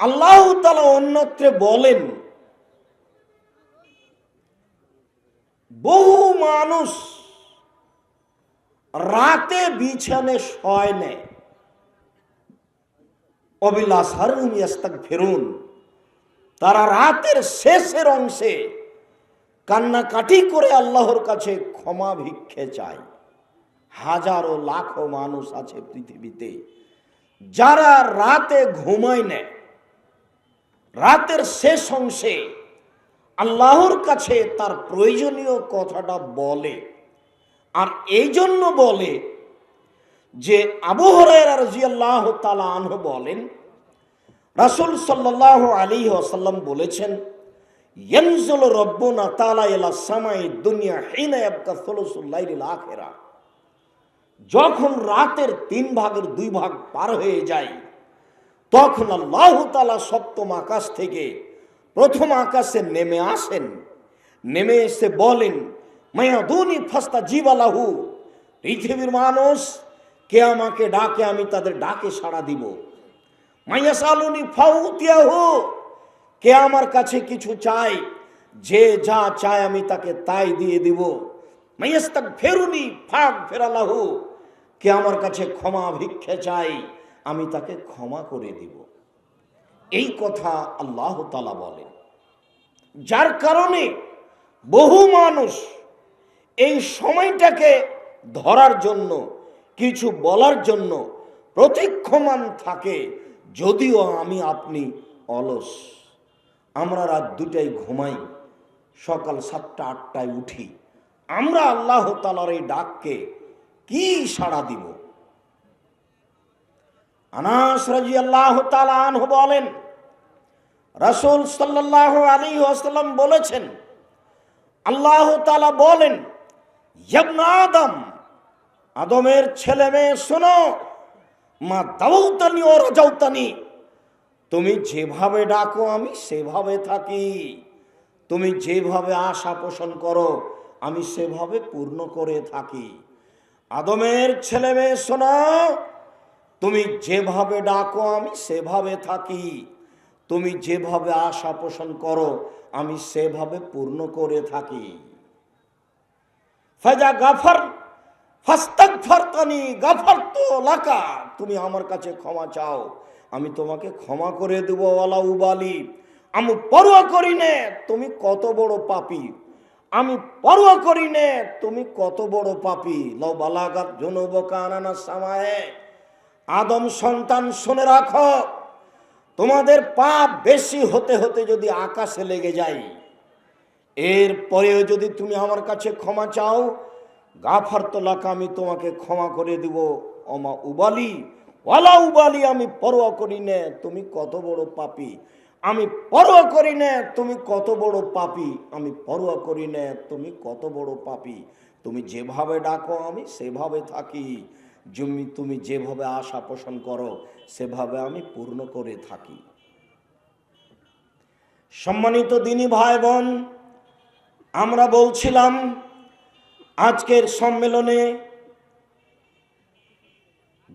আল্লাহ তালা অন্যত্রে বলেন, বহু মানুষ রাতে বিছানে শয় নেয়। অবিলাস হারুন ইয়াস্তাক ফেরুন তারা রাতের শেষের অংশে কান্নাকাটি করে আল্লাহর কাছে ক্ষমা ভিক্ষে চায়। হাজারো লাখো মানুষ আছে পৃথিবীতে, যারা রাতে ঘুমায় নেয় রাতের শেষ অংশে আল্লাহর কাছে তার প্রয়োজনীয় কথাটা বলে। আর এই জন্য বলে যে রাজিয়াল্লাহ তালা বলেন, রাসুল সাল্লাহ আলী আসাল্লাম বলেছেন রব্বুনা সামাই দুনিয়া যখন রাতের তিন ভাগের দুই ভাগ পার হয়ে যায় তখন আল্লাহ সপ্তম আকাশ থেকে প্রথম আকাশে নেমে আসেন। নেমে এসে বলেন, মায়া দুনি ফাস্তা জীবালাহু। পৃথিবীর মানুষ, কে আমাকে ডাকে আমি তাদের ডাকে সাড়া দিব। মাইয়া সালুনি ফাউতিয়াহু। কে আমার কাছে কিছু চাই যে যা চায় আমি তাকে তাই দিয়ে দিব। মাইয়াস্তাক ফেরুনি ফাঁক ফেরালাহু কে আমার কাছে ক্ষমা ভিক্ষে চাই আমি তাকে ক্ষমা করে দিব। এই কথা আল্লাহ তালা বলেন। যার কারণে বহু মানুষ এই সময়টাকে ধরার জন্য, কিছু বলার জন্য প্রতীক্ষমান থাকে, যদিও আমি আপনি অলস। আমরা রাত দুটায় ঘুমাই, সকাল সাতটা, আটটায় উঠি। আমরা আল্লাহ তালার এই ডাককে কি সাড়া দিব? আনাস রাজি আল্লাহ তালাহ বলেন, রাসুল সাল্লাহ আলী আসাল্লাম বলেছেন, আল্লাহ তালা বলেন আদম, আদমের ছেলে মেয়ে শোনো, মা দাউতানি ও রাজাউতানি, তুমি যেভাবে ডাকো আমি সেভাবে থাকি, তুমি যেভাবে আশা পোষণ করো আমি সেভাবে পূর্ণ করে থাকি। আদমের ছেলে মেয়ে শোনো তুমি যেভাবে ডাকো, আমি সেভাবে থাকি। তুমি যেভাবে আশা পোষণ করো, আমি সেভাবে পূর্ণ করে থাকি। ফাজা গাফার ফাস্তাক ফারতানি গাফার তো তুমি আমার কাছে ক্ষমা চাও, আমি তোমাকে ক্ষমা করে দেব ওয়ালা উবালি আমি পরোয়া করি নে, তুমি কত বড় পাপি। আমি পরোয়া করি নে, তুমি কত বড় পাপি। লও বালাগাত জনবকা আনানা সামায়ে। আদম সন্তান শুনে রাখো, তোমাদের পাপ বেশি হতে হতে যদি আকাশে লেগে যায়, এর পরেও যদি তুমি আমার কাছে ক্ষমা চাও, গাফার তোলাকা আমি তোমাকে ক্ষমা করে দিব অমা উবালি, ওয়ালা উবালি, আমি পরোয়া করি নে, তুমি কত বড় পাপি। আমি পরোয়া করি নে, তুমি কত বড় পাপি। আমি পরোয়া করি নে, তুমি কত বড় পাপি। তুমি যেভাবে ডাকো, আমি সেভাবে থাকি। জমি তুমি যেভাবে আশা পোষণ করো, সেভাবে আমি পূর্ণ করে থাকি। সম্মানিত দিনী ভাই বোন আমরা বলছিলাম, আজকের সম্মেলনে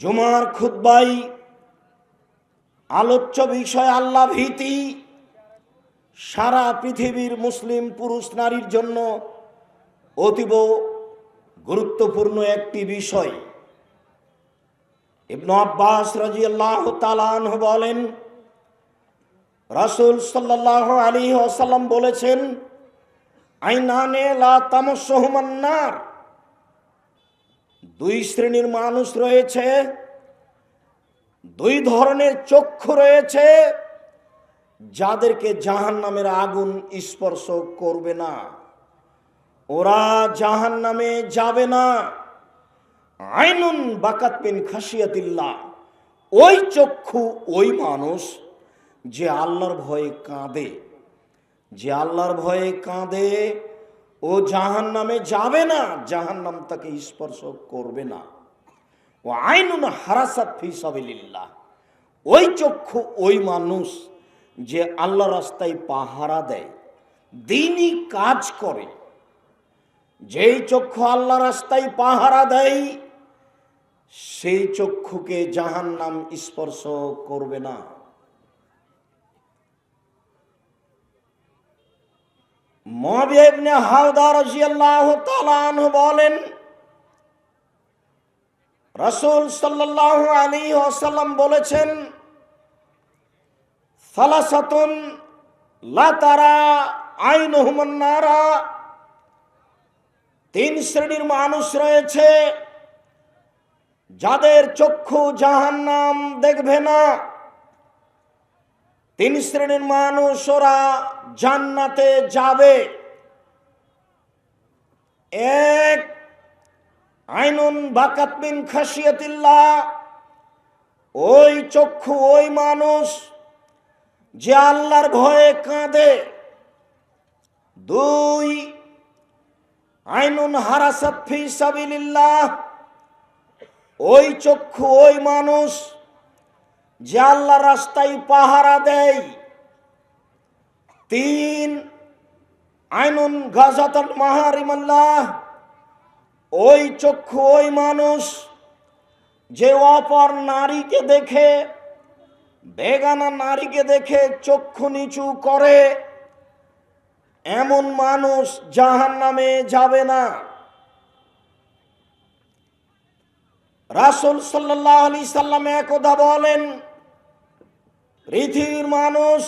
জুমার খুদ্বাই আলোচ্য বিষয় আল্লাহ ভীতি, সারা পৃথিবীর মুসলিম পুরুষ নারীর জন্য অতীব গুরুত্বপূর্ণ একটি বিষয়। ইবনু আব্বাস রাজি আল্লাহ তালান বলেন, রাসুল সাল্লাহ আলী আসাল্লাম বলেছেন, আইনানে লা দুই শ্রেণির মানুষ রয়েছে, দুই ধরনের চক্ষু রয়েছে, যাদেরকে জাহান নামের আগুন স্পর্শ করবে না। ওরা জাহান নামে যাবে না। আইনুন বাকাত বিন খাসিয়াতিল্লাহ ওই চক্ষু, ওই মানুষ যে আল্লাহর ভয়ে কাঁদে, যে আল্লাহর ভয়ে কাঁদে, ও জাহান নামে যাবে না জাহান নাম তাকে স্পর্শ করবে না। ও আইনুন হারাসাত ফি সাবিলিল্লাহ। ওই চক্ষু, ওই মানুষ যে আল্লাহ রাস্তায় পাহারা দেয়, দিনই কাজ করে। যেই চক্ষু আল্লাহ রাস্তায় পাহারা দেয় সেই চক্ষুকে জাহান নাম স্পর্শ করবে না। মহাবিবনে হাওদার বলেন, রসুল সাল্লাহ আলী ওসাল্লাম বলেছেন ফালাসাতুন লাতারা আইন হুমন্নারা তিন শ্রেণির মানুষ রয়েছে যাদের চক্ষু জাহান্নাম দেখবে না, তিন শ্রেণির মানুষ ওরা জান্নাতে যাবে। এক, আইনুন বাকাতমিন খাসিয়াতিল্লাহ ওই চক্ষু ওই মানুষ যে আল্লাহর ভয়ে কাঁদে। দুই, আইনুন হারাসাত ফি সাবিলিল্লাহ ওই চক্ষু, ওই মানুষ যে আল্লাহ রাস্তায় পাহারা দেয়। তিন আইনুন গাজাতাল মাহারিমাল্লাহ ওই চক্ষু, ওই মানুষ যে অপর নারীকে দেখে, বেগানা নারীকে দেখে চক্ষু নিচু করে, এমন মানুষ জাহান নামে যাবে না। রাসুল সাল্লাহ আলি সাল্লাম একদা বলেন, পৃথিবীর মানুষ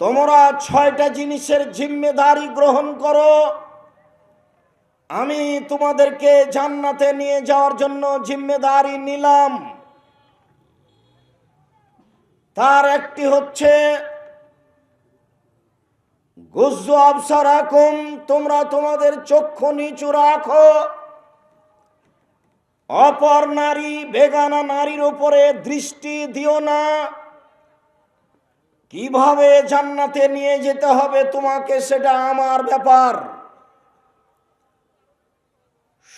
তোমরা ছয়টা জিনিসের জিম্মেদারি গ্রহণ করো, আমি তোমাদেরকে জান্নাতে নিয়ে যাওয়ার জন্য জিম্মেদারি নিলাম। তার একটি হচ্ছে গুজ্জু আবসারাকুম, তোমরা তোমাদের চক্ষু নিচু রাখো। অপর নারী, বেগানা নারীর উপরে দৃষ্টি দিও না। কীভাবে জান্নাতে নিয়ে যেতে হবে তোমাকে সেটা আমার ব্যাপার।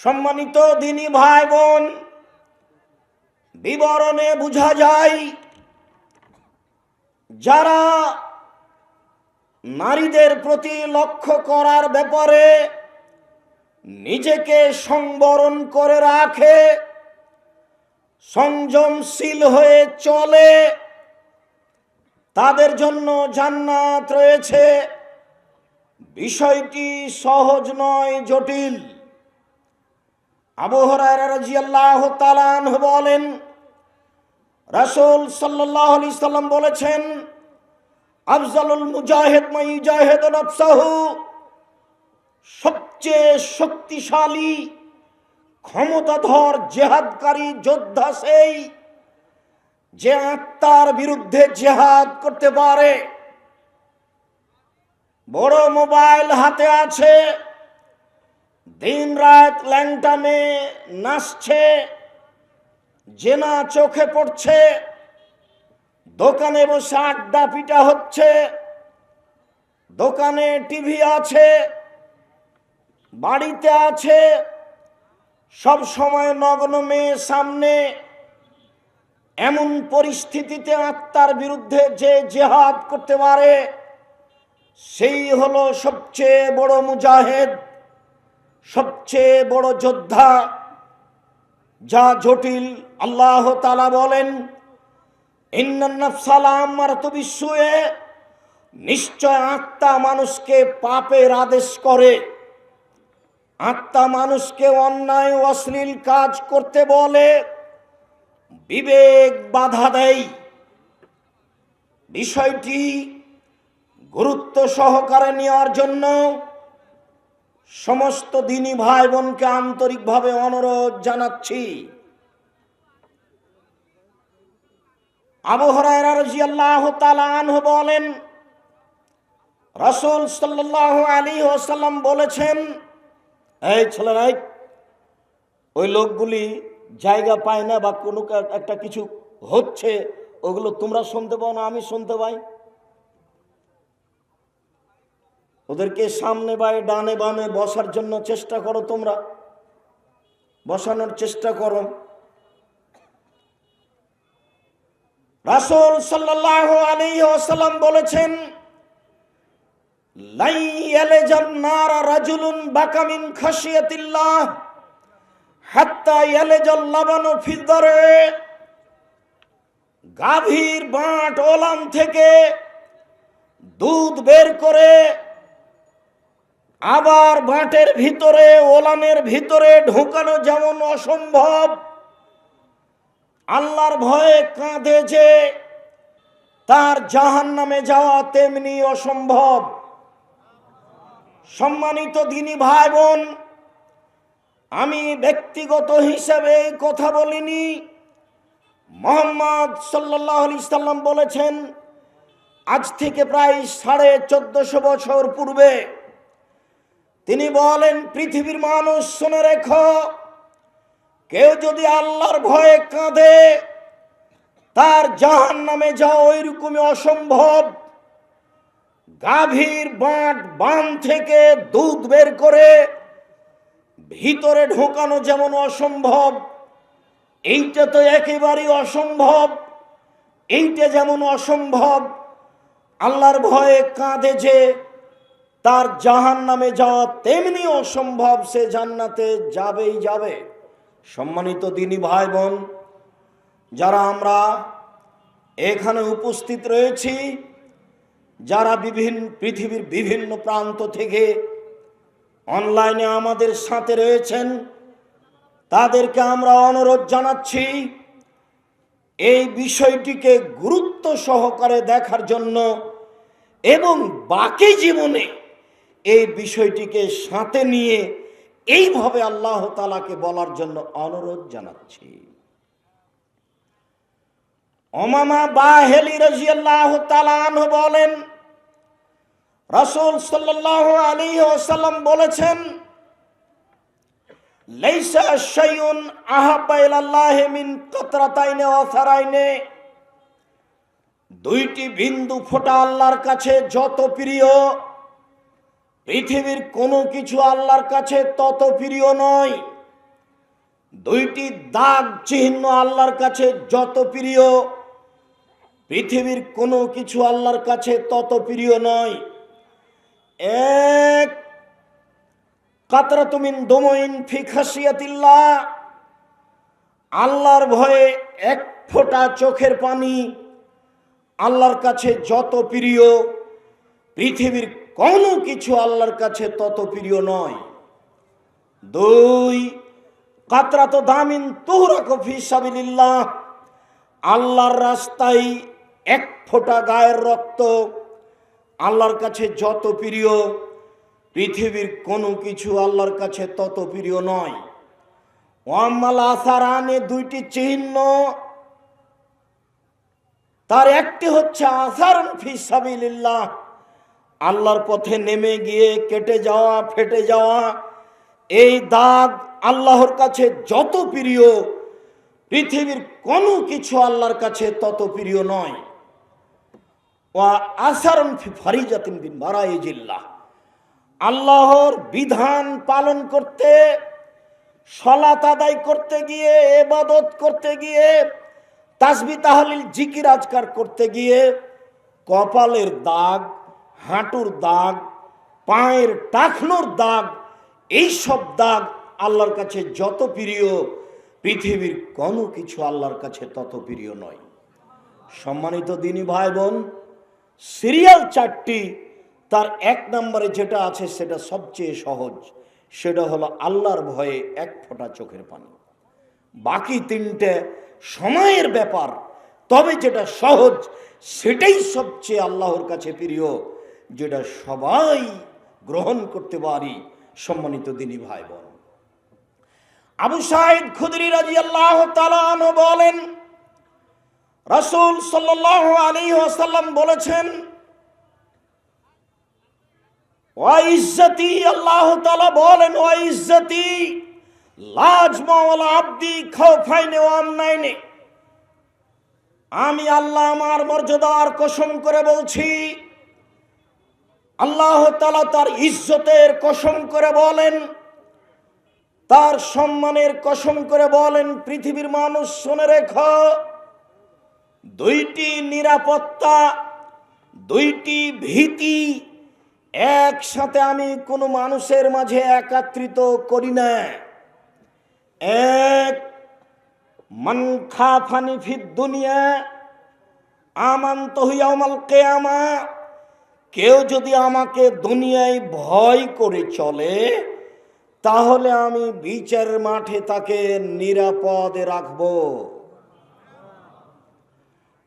সম্মানিত দিনী ভাই বোন বিবরণে বোঝা যায়, যারা নারীদের প্রতি লক্ষ্য করার ব্যাপারে নিজেকে সংবরণ করে রাখে, সংযমশীল হয়ে চলে। তাদের জন্য জান্নাত রয়েছে। বিষয়টি সহজ নয়, জটিল। রাজিয়াল্লাহ তালান বলেন, রাসূল সাল্লাল্লাহু আলাইহি সাল্লাম বলেছেন আফজালুল মুজাহিদ মাইজাহিদ নফসাহু, সবচেয়ে শক্তিশালী, ক্ষমতাধর জেহাদকারী যোদ্ধা সেই যে আত্মার বিরুদ্ধে জেহাদ করতে পারে। বড় মোবাইল হাতে আছে দিন রাত ল্যাংটামে নাচছে, জেনা চোখে পড়ছে দোকানে বসে আড্ডা পিটা হচ্ছে, দোকানে টিভি আছে, বাড়িতে আছে, সব সময় নগ্ন মেয়ে সামনে, এমন পরিস্থিতিতে আত্মার বিরুদ্ধে যে জেহাদ করতে পারে, সেই হলো সবচেয়ে বড় মুজাহেদ, সবচেয়ে বড় যোদ্ধা, যা জটিল আল্লাহ তালা বলেন নিশ্চয় আত্মা মানুষকে পাপের আদেশ করে। আত্মা মানুষকে অন্যায় অশ্লীল কাজ করতে বলে। বিবেক বাধা দেয়। বিষয়টি গুরুত্ব সহকারে নেওয়ার জন্য সমস্ত দিনী ভাই বোনকে আন্তরিকভাবে অনুরোধ জানাচ্ছি। আবহরাহ বলেন, রসুল সাল্লাহ আলী ওসাল্লাম বলেছেন, এই ছেলেরাই ওই লোকগুলি জায়গা পায় না বা কোনো একটা কিছু হচ্ছে, ওগুলো তোমরা শুনতে পাও না, আমি শুনতে পাই। ওদেরকে সামনে বায়ে ডানে বামে বসার জন্য চেষ্টা করো তোমরা। বসানোর চেষ্টা করো। রাসুল সাল্লাহ আলী ওসাল্লাম বলেছেন রাজুলুন বাকামিন খাসিয়াতিল্লাহ গাভীর বাঁট ওলান থেকে দুধ বের করে আবার বাঁটের ভিতরে ওলানের ভিতরে ঢোকানো যেমন অসম্ভব আল্লাহর ভয়ে কাঁধে যে তার জাহান নামে যাওয়া তেমনি অসম্ভব। সম্মানিত দিনী ভাই বোন আমি ব্যক্তিগত হিসেবে কথা বলিনি। মোহাম্মদ সাল্লাহ আলি সাল্লাম বলেছেন, আজ থেকে প্রায় সাড়ে চোদ্দশো বছর পূর্বে তিনি বলেন, পৃথিবীর মানুষ শুনে রেখো কেউ যদি আল্লাহর ভয়ে কাঁদে, তার জাহান নামে যাওয়া ওইরকমই অসম্ভব। গাভীর বাঁট বান থেকে দুধ বের করে ভিতরে ঢোকানো যেমন অসম্ভব, এইটা তো একেবারেই অসম্ভব, এইটা যেমন অসম্ভব, আল্লাহর ভয়ে কাঁদে যে তার জাহান নামে যাওয়া তেমনি অসম্ভব, সে জান্নাতে যাবেই যাবে। সম্মানিত দিনী ভাই বোন যারা আমরা এখানে উপস্থিত রয়েছি, যারা বিভিন্ন পৃথিবীর বিভিন্ন প্রান্ত থেকে অনলাইনে আমাদের সাথে রয়েছেন, তাদেরকে আমরা অনুরোধ জানাচ্ছি এই বিষয়টিকে গুরুত্ব সহকারে দেখার জন্য এবং বাকি জীবনে এই বিষয়টিকে সাথে নিয়ে এইভাবে আল্লাহ তালাকে বলার জন্য অনুরোধ জানাচ্ছি। অমামা বাহেলি রাজিয়াল্লাহ তালান বলেন, রাসূল সাল্লাল্লাহু আলাইহি ওয়াসাল্লাম বলেছেন, লাইসা শাইউন আহাব্বা ইলাল্লাহি মিন কাতরাতাইনে ওয়া সারাইনে। দুইটি বিন্দু ফোঁটা আল্লাহর কাছে যত প্রিয় পৃথিবীর কোনো কিছু আল্লাহর কাছে তত প্রিয় নয়। দুইটি দাগ চিহ্ন আল্লাহর কাছে যত প্রিয় পৃথিবীর কোনো কিছু আল্লাহর কাছে তত প্রিয় নয়। এক কাতরা তুমিন দমইন ফি খাসিয়াতিল্লাহ আল্লাহর ভয়ে এক ফোঁটা চোখের পানি আল্লাহর কাছে যত প্রিয় পৃথিবীর কোনো কিছু আল্লাহর কাছে তত প্রিয় নয়। দুই কাতরা তো দামিন তোহরা কফি সাবিল্লাহ আল্লাহর রাস্তায় এক ফোঁটা গায়ের রক্ত আল্লাহর কাছে যত প্রিয়, পৃথিবীর কোনো কিছু আল্লাহর কাছে তত প্রিয় নয়। ওয়াম্মাল আসারানে দুইটি চিহ্ন, তার একটি হচ্ছে আসারণ ফিসাবিল্লাহ আল্লাহর পথে নেমে গিয়ে কেটে যাওয়া, ফেটে যাওয়া, এই দাগ আল্লাহর কাছে যত প্রিয়, পৃথিবীর কোনো কিছু আল্লাহর কাছে তত প্রিয় নয়। ওয়া আসারণ ফারিজাতিন বিন বারাইজিল্লাহ আল্লাহর বিধান পালন করতে সলাত আদায় করতে গিয়ে এবাদত করতে গিয়ে তাসবি তাহলিল জিকির আজকার করতে গিয়ে কপালের দাগ হাঁটুর দাগ, পায়ের টাকনোর দাগ এই সব দাগ আল্লাহর কাছে যত প্রিয়, পৃথিবীর কোনো কিছু আল্লাহর কাছে তত প্রিয় নয়। সম্মানিত দিনী ভাই বোন সিরিয়াল চারটি, তার এক নম্বরে যেটা আছে সেটা সবচেয়ে সহজ, সেটা হলো আল্লাহর ভয়ে এক ফোঁটা চোখের পানি। বাকি তিনটে সময়ের ব্যাপার, তবে যেটা সহজ, সেটাই সবচেয়ে আল্লাহর কাছে প্রিয় যেটা সবাই গ্রহণ করতে পারি, সম্মানিত দিনী ভাই বোন আবু সাইদ খুদরি রাজি আল্লাহ বলেন, রাসূল সাল্লাল্লাহু আলাইহি ওয়াসাল্লাম বলেছেন আল্লাহ তাআলা বলেন আবদি আমি আল্লাহ আমার মর্যাদার কসম করে বলছি আল্লাহ তালা তার ইজ্জতের কসম করে বলেন, তার সম্মানের কসম করে বলেন, পৃথিবীর মানুষ শুনে রেখো, দুইটি নিরাপত্তা, দুইটি ভীতি একসাথে আমি কোনো মানুষের মাঝে একাত্রিত করি না। এক, মান খাফানি ফিদ দুনিয়া আমান তহিয়ামাল কেয়ামা কেউ যদি আমাকে দুনিয়ায় ভয় করে চলে, তাহলে আমি বিচার মাঠে তাকে নিরাপদে রাখব।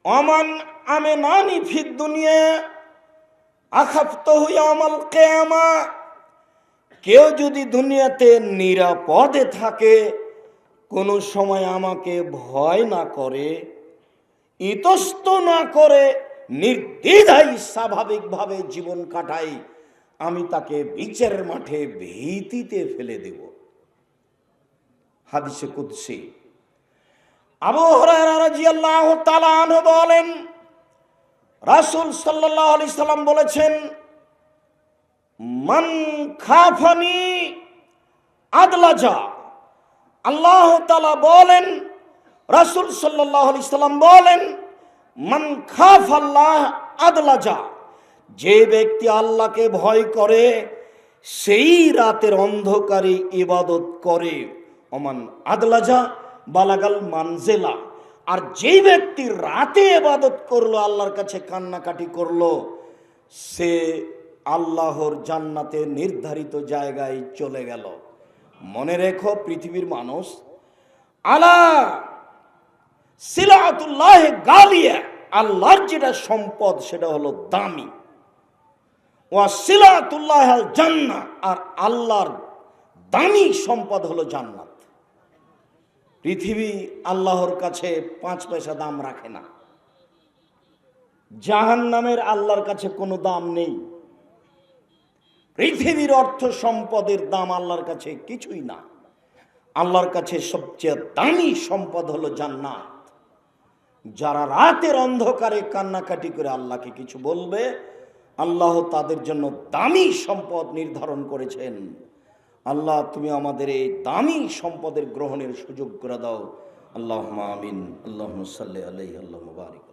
অমান আমি নানি ফির দুনিয়া আখাপ্ত হইয়া আমাল কেয়ামা। কেউ যদি দুনিয়াতে নিরাপদে থাকে, কোনো সময় আমাকে ভয় না করে, ইতস্ত না করে নির্দ্বিধাই স্বাভাবিকভাবে জীবন কাটাই, আমি তাকে বিচারের মাঠে ভীতিতে ফেলে দেব। হাদিসে কুদ্সি। আবু আনহু বলেন, রাসূল সাল্লাল্লাহু আলাইহি সাল্লাম বলেছেন, মান খাফানি আদলাজা। আল্লাহ তাআলা বলেন, রাসূল সাল্লাল্লাহু আলাইহি সাল্লাম বলেন মান আল্লাহ যে ব্যক্তি আল্লাহকে ভয় করে, সেই রাতের অন্ধকারে ইবাদত করে। অমান আদলাজা, বালাগাল মানজেলা। আর যে ব্যক্তি রাতে ইবাদত করল, আল্লাহর কাছে কান্নাকাটি করল, সে আল্লাহর জান্নাতে নির্ধারিত জায়গায় চলে গেল। মনে রেখো, পৃথিবীর মানুষ, আলা সিলাতুল্লাহ গালিয়া, আল্লাহর যেটা সম্পদ সেটা হলো দামি। ওয়া সিলাতুল্লাহ আল জান্নাহ আর আল্লাহর দামি সম্পদ হলো জান্নাত। পৃথিবী আল্লাহর কাছে পাঁচ পয়সা দাম রাখে না। জাহান নামের আল্লাহর কাছে কোনো দাম নেই। পৃথিবীর অর্থ সম্পদের দাম আল্লাহর কাছে কিছুই না। আল্লাহর কাছে সবচেয়ে দামি সম্পদ হলো জান্নাত। যারা রাতের অন্ধকারে কান্নাকাটি করে আল্লাহকে কিছু বলবে, আল্লাহ তাদের জন্য দামি সম্পদ নির্ধারণ করেছেন। আল্লাহ, তুমি আমাদের এই দামি সম্পদের গ্রহণের সুযোগ করে দাও। আল্লাহ আমিন। আল্লাহ সাল্লাহ আলাই আল্লাহ মুবারিক।